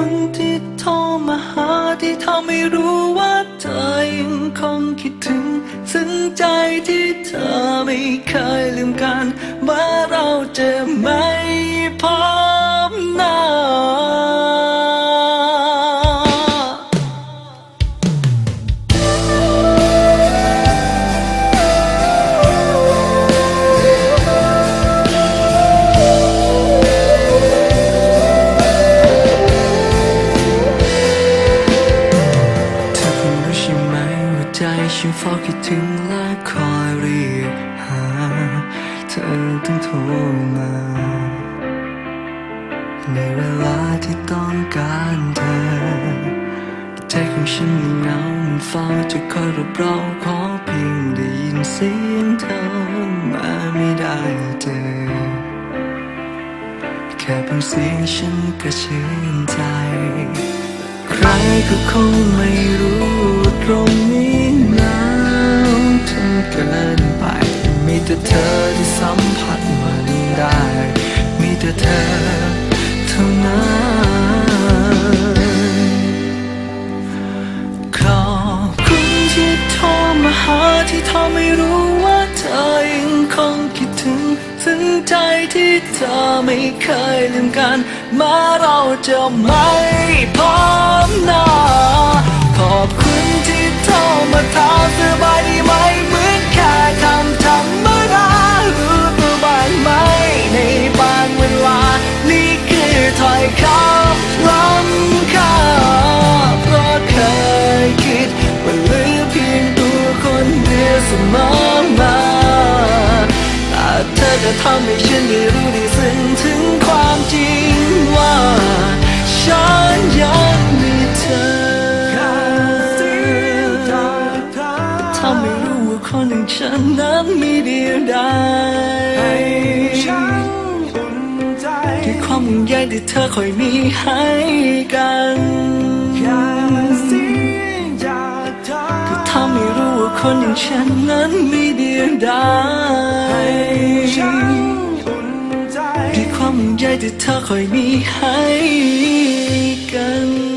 คุณที่โทรมาหาที่ทำให้รู้ว่าเธอยังคงคิดถึง ซึ่งใจที่เธอไม่เคยลืมกัน ว่าเราจะไม่ ฉันเฝ้าคิดถึงและคอยเรียกหา เธอต้องโทรมา ในเวลาที่ต้องการเธอใจของฉันมันเหงามันเฝ้าจะคอยรับรองขอเพียงได้ยินเสียงเธอมาไม่ได้เจอ แค่เพียงเสียงฉันก็ชื่นใจ ใครก็คงไม่รู้ตรงนี้ กินไป มีแต่เธอที่สัมผัสมันได้ มีแต่เธอเท่านั้นขอบคุณที่โทรมาหาที่ทำให้รู้ว่าเธอยังคงคิดถึงซึ้งใจที่เธอไม่เคยลืมกัน มาเราจะไม่พบหน้าขอบคุณที่โทรมาถามสบายดีไหม ทำให้ฉันได้รู้ได้ซึ้งถึงความจริงว่าฉันยังมีเธอทำให้รู้ว่าคนอย่างฉันนั้นมีเดียวดายฉันอุ่นใจแค่ความห่วงใยที่เธอคอยมีให้กัน คนอย่างฉันนั้นมีเดียวดายฉันอุ่นใจแค่ความห่วงใยที่เธอคอยมีให้กัน